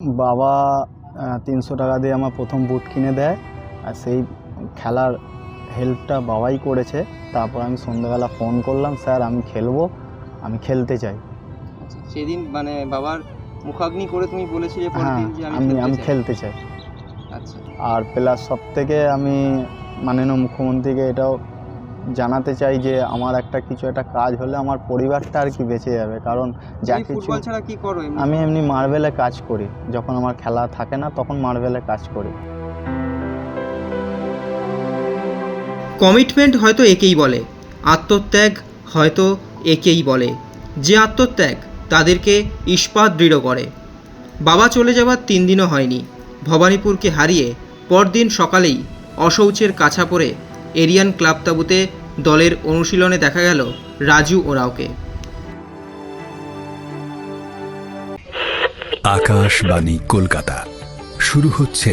বাবা তিনশো টাকা দিয়ে আমার প্রথম বুট কিনে দেয় আর সেই খেলার হেল্পটা বাবাই করেছে। তারপর আমি সন্ধ্যাবেলা ফোন করলাম স্যার আমি খেলব আমি খেলতে চাই। আচ্ছা, সেদিন মানে বাবার মুখাগ্নি করে তুমি বলেছিলে হ্যাঁ আমি আমি আমি খেলতে চাই। আচ্ছা। আর প্লাস সব থেকে আমি মাননীয় মুখ্যমন্ত্রীকে এটাও জানাতে চাই যে আমার একটা কিছু একটা কাজ হলে আমার পরিবারটা আর কি বেঁচে যাবে। কারণ যা কিছু ফুটবল ছাড়া কি করো আমি এমনি মার্বেলে কাজ করি। যখন আমার খেলা থাকে না তখন মার্বেলে কাজ করি। কমিটমেন্ট হয়তো একেই বলে আত্মত্যাগ হয়তো একেই বলে। যে আত্মত্যাগ তাদেরকে ইস্পাত দৃঢ় করে। বাবা চলে যাওয়ার তিন দিনও হয়নি। ভবানীপুরকে হারিয়ে পরদিন সকালেই অশৌচের কাছা পড়ে এরিয়ান ক্লাব তাবুতে দলের অনুশীলনে দেখা গেল রাজু ওরাওকে আকাশবাণী কলকাতা। শুরু হচ্ছে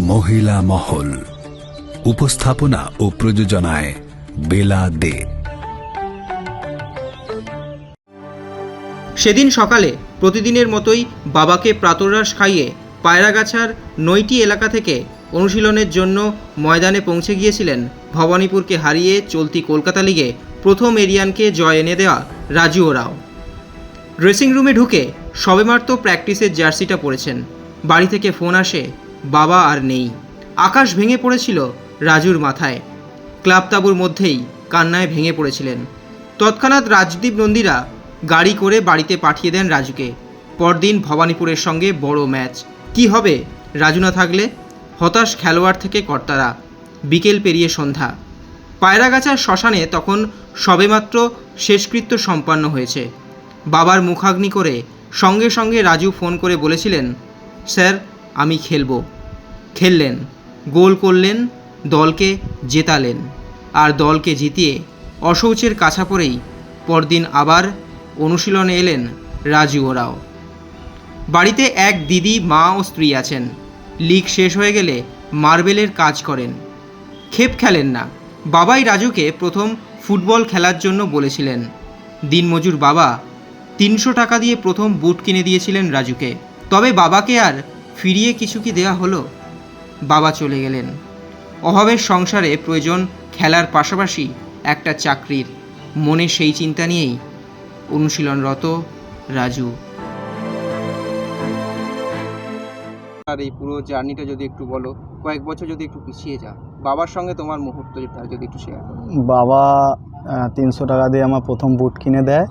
মহিলা মহল। উপস্থাপনা ও প্রযোজনায় বেলা দে। সেদিন সকালে প্রতিদিনের মতোই বাবাকে প্রাতরাস খাইয়ে পায়রাগাছার নইটি এলাকা থেকে অনুশীলনের জন্য ময়দানে পৌঁছে গিয়েছিলেন। ভবানীপুরকে হারিয়ে চলতি কলকাতা লিগে প্রথম এরিয়ানকে জয় এনে দেওয়া রাজু ওরাও ড্রেসিং রুমে ঢুকে সবেমাত্র প্র্যাকটিসের জার্সিটা পরেছেন। বাড়ি থেকে ফোন আসে, বাবা আর নেই। আকাশ ভেঙে পড়েছিল রাজুর মাথায়। ক্লাব তাবুর মধ্যেই কান্নায় ভেঙে পড়েছিলেন। তৎক্ষণাৎ রাজদীপ নন্দীরা গাড়ি করে বাড়িতে পাঠিয়ে দেন রাজুকে। পরদিন ভবানীপুরের সঙ্গে বড় ম্যাচ কি হবে? রাজু না থাকলে হতাশ খেলোয়াড় থেকে কর্তারা। বিকেল পেরিয়ে সন্ধ্যা। পায়রাগাছার শ্মশানে তখন সবেমাত্র শেষকৃত্য সম্পন্ন হয়েছে। বাবার মুখাগ্নি করে সঙ্গে সঙ্গে রাজু ফোন করে বলেছিলেন, স্যার, আমি খেলব। খেললেন, গোল করলেন, দলকে জেতালেন। আর দলকে জিতিয়ে অশৌচের কাছা পড়েই পরদিন আবার অনুশীলনে এলেন রাজু ওরাও। বাড়িতে এক দিদি, মা ও স্ত্রী আছেন। লিগ শেষ হয়ে গেলে মার্বেলের কাজ করেন। খেপ খেলেন না। বাবাই রাজুকে প্রথম ফুটবল খেলার জন্য বলেছিলেন। দিনমজুর বাবা তিনশো টাকা দিয়ে প্রথম বুট কিনে দিয়েছিলেন রাজুকে। তবে বাবাকে আর ফিরিয়ে কিছু কি দেয়া হলো? বাবা চলে গেলেন। অভাবের সংসারে প্রয়োজন খেলার পাশাপাশি একটা চাকরির। মনে সেই চিন্তা নিয়েই অনুশীলনরত রাজু আর এই পুরো জার্নিটা যদি একটু বলো, কয়েক বছর যদি একটু পিছিয়ে যা বাবার সঙ্গে তোমার মুহূর্ত যেটা যদি একটু শেয়ার করো। বাবা তিনশো টাকা দিয়ে আমার প্রথম বুট কিনে দেয়,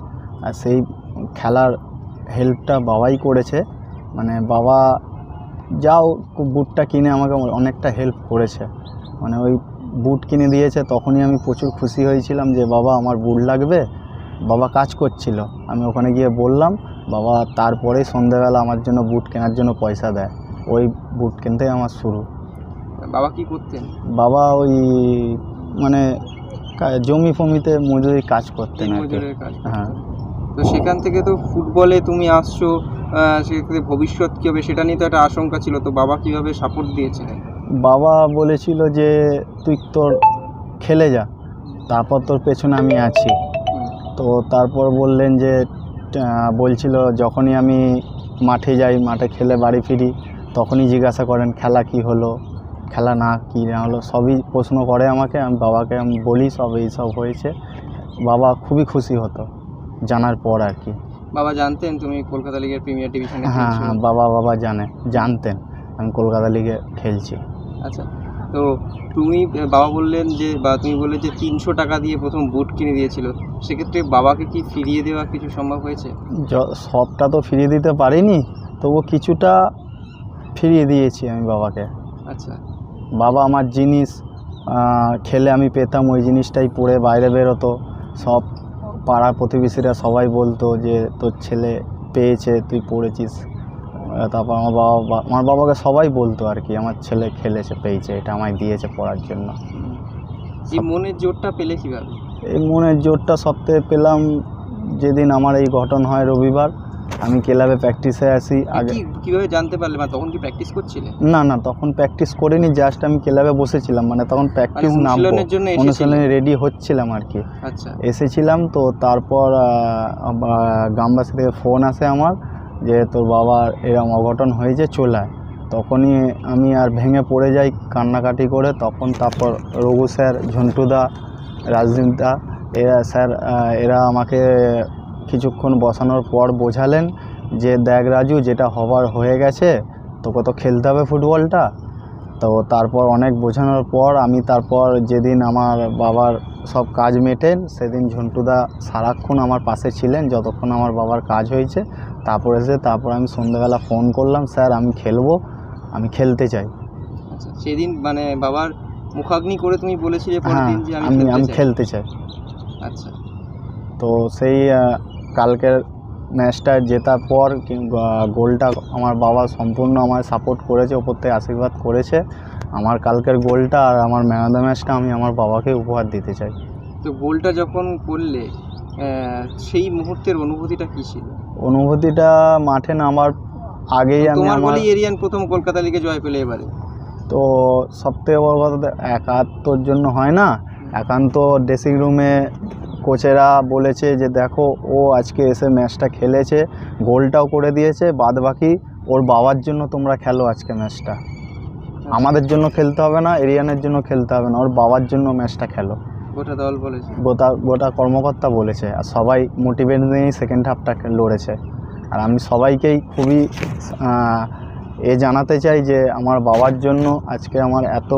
আর সেই খেলার হেল্পটা বাবাই করেছে। মানে বাবা যাও বুটটা কিনে আমাকে অনেকটা হেল্প করেছে। মানে ওই বুট কিনে দিয়েছে, তখনই আমি প্রচুর খুশি হয়েছিলাম যে বাবা, আমার বুট লাগবে। বাবা কাজ করছিল। আমি ওখানে গিয়ে বললাম, বাবা তারপরে সন্ধেবেলা আমার জন্য বুট কেনার জন্য পয়সা দেয়। ওই বুট কিনতেই আমার শুরু। বাবা কি করতেন? বাবা ওই মানে জমি ফমিতে মজুরি কাজ করতেন আর কি। হ্যাঁ। তো সেখান থেকে তো ফুটবলে তুমি আসছো সেক্ষেত্রে ভবিষ্যৎ কী হবে সেটা নিয়ে তো একটা আশঙ্কা ছিল তো বাবা কীভাবে সাপোর্ট দিয়েছিলেন? বাবা বলেছিল যে তুই তোর খেলে যা তারপর তোর পেছনে আমি আছি। তো তারপর বললেন যে বলছিল যখনই আমি মাঠে যাই মাঠে খেলে বাড়ি ফিরি তখনই জিজ্ঞাসা করেন খেলা কি হলো? খেলা না কি না হলো? সবই প্রশ্ন করে আমাকে আমি বাবাকে আমি বলি সব এই সব হয়েছে। বাবা খুবই খুশি হতো জানার পর আর কি। বাবা জানতেন তুমি কলকাতা লিগের প্রিমিয়ার ডিভিশনে হ্যাঁ হ্যাঁ বাবা বাবা জানে জানতেন। আমি কলকাতা লিগে খেলছি। আচ্ছা তো তুমি বাবা বললেন যে বা তুমি বললে যে তিনশো টাকা দিয়ে প্রথম বুট কিনে দিয়েছিল। সেক্ষেত্রে বাবাকে কি ফিরিয়ে দেওয়া কিছু সম্ভব হয়েছে? সবটা তো ফিরিয়ে দিতে পারিনি। তবু কিছুটা ফিরিয়ে দিয়েছি আমি বাবাকে। আচ্ছা। বাবা আমার জিনিস খেলে আমি পেতাম ওই জিনিসটাই পড়ে বাইরে বেরোতো। সব পাড়া প্রতিবেশীরা সবাই বলতো যে তোর ছেলে পেয়েছে তুই পড়েছিস। তারপর আমার বাবা আমার বাবাকে সবাই বলতো আর কি আমার ছেলে খেলেছে পেয়েছে এটা আমায় দিয়েছে পড়ার জন্য। এই মনের জোরটা পেলে কীভাবে? এই মনের জোরটা সপ্তাহে পেলাম যেদিন আমার এই ঘটন হয় রবিবার। আমি ক্লাবে প্র্যাকটিসে আসি আগে কি কীভাবে জানতে পারলে? মানে তখন কি প্র্যাকটিস করছিলে? না না তখন প্র্যাকটিস করিনি জাস্ট আমি ক্লাবে বসেছিলাম মানে তখন প্র্যাকটিস মানে এসেছিলে? অনুশীলনে রেডি হচ্ছিলাম আর কি। আচ্ছা। এসেছিলাম তো তারপর গ্রামবাসী থেকে ফোন আসে আমার যে তোর বাবার এরম অঘটন হয়েছে চলে তখনই আমি আর ভেঙে পড়ে যাই কান্নাকাটি করে তখন তারপর রঘু স্যার ঝন্টুদা রাজদীপদা এরা স্যার এরা আমাকে কিছুক্ষণ বসানোর পর বোঝালেন যে দেখ রাজু যেটা হবার হয়ে গেছে তোকে তো খেলতে হবে ফুটবলটা। তো তারপর অনেক বোঝানোর পর আমি তারপর যেদিন আমার বাবার সব কাজ মেটেন সেদিন ঝন্টুদা সারাক্ষণ আমার পাশে ছিলেন যতক্ষণ আমার বাবার কাজ হয়েছে। তারপর এসে তারপর আমি সন্ধ্যেবেলা ফোন করলাম স্যার আমি খেলব আমি খেলতে চাই। আচ্ছা সেদিন মানে বাবার মুখাগ্নি করে তুমি বলেছিলে পরের হ্যাঁ দিন যে আমি আমি খেলতে চাই। আচ্ছা। তো সেই কালকের ম্যাচটা জেতার পর গোলটা আমার বাবা সম্পূর্ণ আমার সাপোর্ট করেছে ওপর থেকে আশীর্বাদ করেছে। আমার কালকের গোলটা আর আমার ম্যান অফ দ্য ম্যাচটা আমি আমার বাবাকে উপহার দিতে চাই। তো গোলটা যখন করলে সেই মুহূর্তের অনুভূতিটা কী ছিল? অনুভূতিটা মাঠে নামার আগেই আমি আমার এরিয়ান প্রথম কলকাতা লিগে জয় পেলে এবারে। তো সবথেকে বড় কথা তো একাত্তর জন্য হয় না? একান্ত ড্রেসিং রুমে কোচেরা বলেছে যে দেখো ও আজকে এসে ম্যাচটা খেলেছে গোলটাও করে দিয়েছে বাদ বাকি ওর বাবার জন্য তোমরা খেলো আজকে ম্যাচটা। আমাদের জন্য খেলতে হবে না এরিয়ানের জন্য খেলতে হবে না ওর বাবার জন্য ম্যাচটা খেলো। গোটা দল বলেছে। গোটা গোটা কর্মকর্তা বলেছে আর সবাই মোটিভেট নিয়েই সেকেন্ড হাফটা লড়েছে। আর আমি সবাইকেই খুবই এ জানাতে চাই যে আমার বাবার জন্য আজকে আমার এত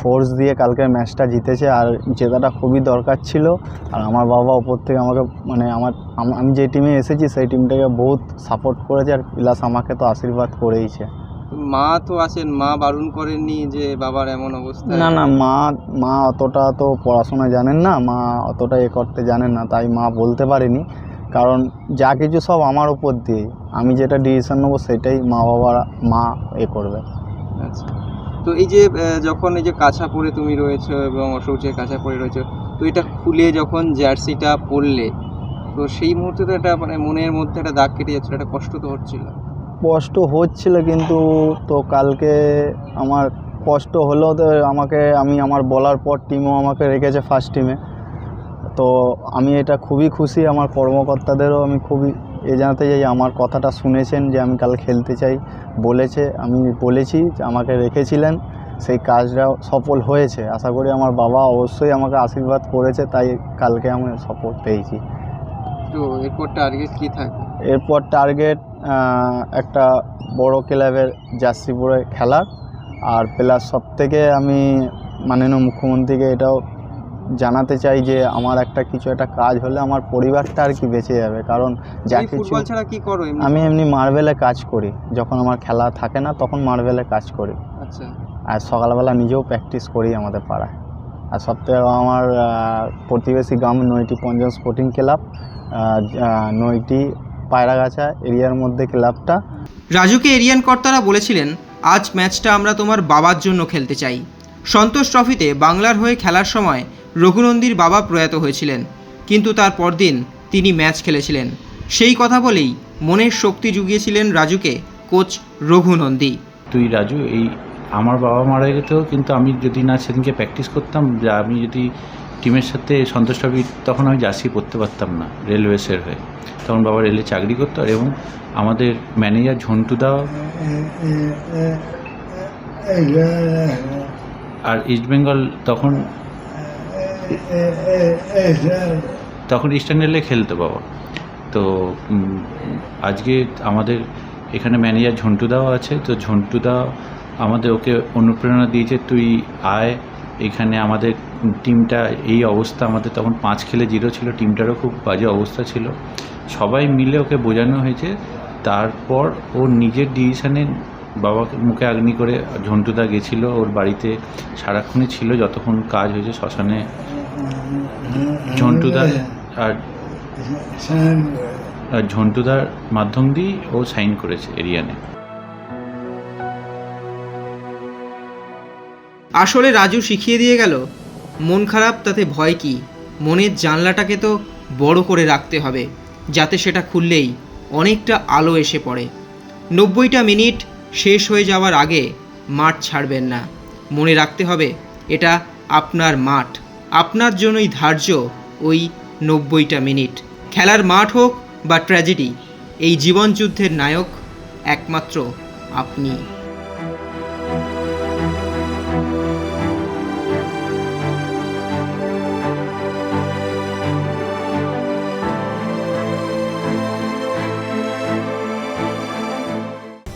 ফোর্স দিয়ে কালকের ম্যাচটা জিতেছে আর জেতাটা খুবই দরকার ছিল। আর আমার বাবা ওপর থেকে আমাকে মানে আমার আমি যে টিমে এসেছি সেই টিমটাকে বহুত সাপোর্ট করেছে আর প্লাস আমাকে তো আশীর্বাদ করেইছে। মা তো আছেন মা বারণ করেননি যে বাবার এমন অবস্থা? না না মা মা অতটা তো পড়াশোনা জানেন না মা অতটা এ করতে জানেন না তাই মা বলতে পারেনি। কারণ যা কিছু সব আমার উপর দিয়ে আমি যেটা ডিসিশন নেব সেটাই মা বাবার মা এ করবে। আচ্ছা। তো এই যে যখন এই যে কাছা পরে তুমি রয়েছো এবং অশৌচের কাছা পরে রয়েছো, তো এটা খুলে যখন জার্সিটা পরলে, তো সেই মুহূর্তে তো একটা মানে মনের মধ্যে একটা দাগ কেটে যাচ্ছিল, একটা কষ্ট তো হচ্ছিল। কষ্ট হচ্ছিল কিন্তু তো কালকে আমার কষ্ট হলেও তো আমাকে, আমি আমার বলার পর টিমও আমাকে রেখেছে ফার্স্ট টিমে তো আমি এটা খুবই খুশি, আমার কর্মকর্তাদেরও আমি খুবই এ জানাতে চাই আমার কথাটা শুনেছেন যে আমি কাল খেলতে চাই। বলেছে আমি বলেছি যে আমাকে রেখেছিলেন সেই কাজটাও সফল হয়েছে। আশা করি আমার বাবা অবশ্যই আমাকে আশীর্বাদ করেছে তাই কালকে আমি সফল পেয়েছি। তো এরপর টার্গেট কি থাকে এরপর টার্গেট একটা বড় ক্লাবের জার্সি পরে খেলার। আর প্লাস সব থেকে আমি মাননীয় মুখ্যমন্ত্রীকে এটাও জানাতে চাই যে আমার একটা কিছু একটা কাজ হলে আমার পরিবারটা আর কি বেঁচে যাবে। কারণ যা কিছু ছাড়া কি করো আমি এমনি মার্বেলে কাজ করি। যখন আমার খেলা থাকে না তখন মার্বেলে কাজ করি। আচ্ছা। আর সকালবেলা নিজেও প্র্যাকটিস করি আমাদের পাড়ায়। আর সবথেকে আমার প্রতিবেশী গ্রাম নয়টি পঞ্চম স্পোর্টিং ক্লাব নয়টি পায়রাগাছা এরিয়ার মধ্যে ক্লাবটা। রাজুকে এরিয়ান কর্তারা বলেছিলেন আজ ম্যাচটা আমরা তোমার বাবার জন্য খেলতে চাই। সন্তোষ ট্রফিতে বাংলার হয়ে খেলার সময় রঘুনন্দীর বাবা প্রয়াত হয়েছিলেন, কিন্তু তার পরদিন তিনি ম্যাচ খেলেছিলেন। সেই কথা বলেই মনের শক্তি জুগিয়েছিলেন রাজুকে কোচ রঘুনন্দী। তুই রাজু, এই আমার বাবা মারা গেতেও কিন্তু আমি যদি না সেদিনকে প্র্যাকটিস করতাম, যে আমি যদি টিমের সাথে সন্তোষ ট্রফি তখন আমি জার্সি পরতে পারতাম না রেলওয়েসের হয়ে। তখন বাবা রেলে চাকরি করতো এবং আমাদের ম্যানেজার ঝন্টু ঝন্টুদা আর ইস্ট বেঙ্গল তখন তখন ইস্টার্ন রেলে খেলতো বাবা। তো আজকে আমাদের এখানে ম্যানেজার ঝন্টুদাও আছে, তো ঝন্টুদা আমাদের ওকে অনুপ্রেরণা দিয়েছে, তুই আয়, এখানে আমাদের টিমটা এই অবস্থা। আমাদের তখন পাঁচ খেলে জিরো ছিল, টিমটারও খুব বাজে অবস্থা ছিল। সবাই মিলে ওকে বোঝানো হয়েছে, তারপর ও নিজের ডিসিশানে বাবাকে মুখে আগ্নি করে ঝন্টুদা গেছিল, ওর বাড়িতে সারাক্ষণই ছিল যতক্ষণ কাজ হয়েছে শ্মশানে। ঝন্টুদা আর ঝন্টুদার মাধ্যম দিয়েই ও সাইন করেছে এরিয়ানে। আসলে রাজু শিখিয়ে দিয়ে গেল, মন খারাপ তাতে ভয় কি? মনের জানলাটাকে তো বড় করে রাখতে হবে, যাতে সেটা খুললেই অনেকটা আলো এসে পড়ে। নব্বইটা মিনিট শেষ হয়ে যাওয়ার আগে মাঠ ছাড়বেন না। মনে রাখতে হবে, এটা আপনার মাঠ। আপনার জন্যই ধার্য ওই নব্বইটা মিনিট। খেলার মাঠ হোক বা ট্র্যাজেডি, এই জীবনযুদ্ধের নায়ক একমাত্র আপনি।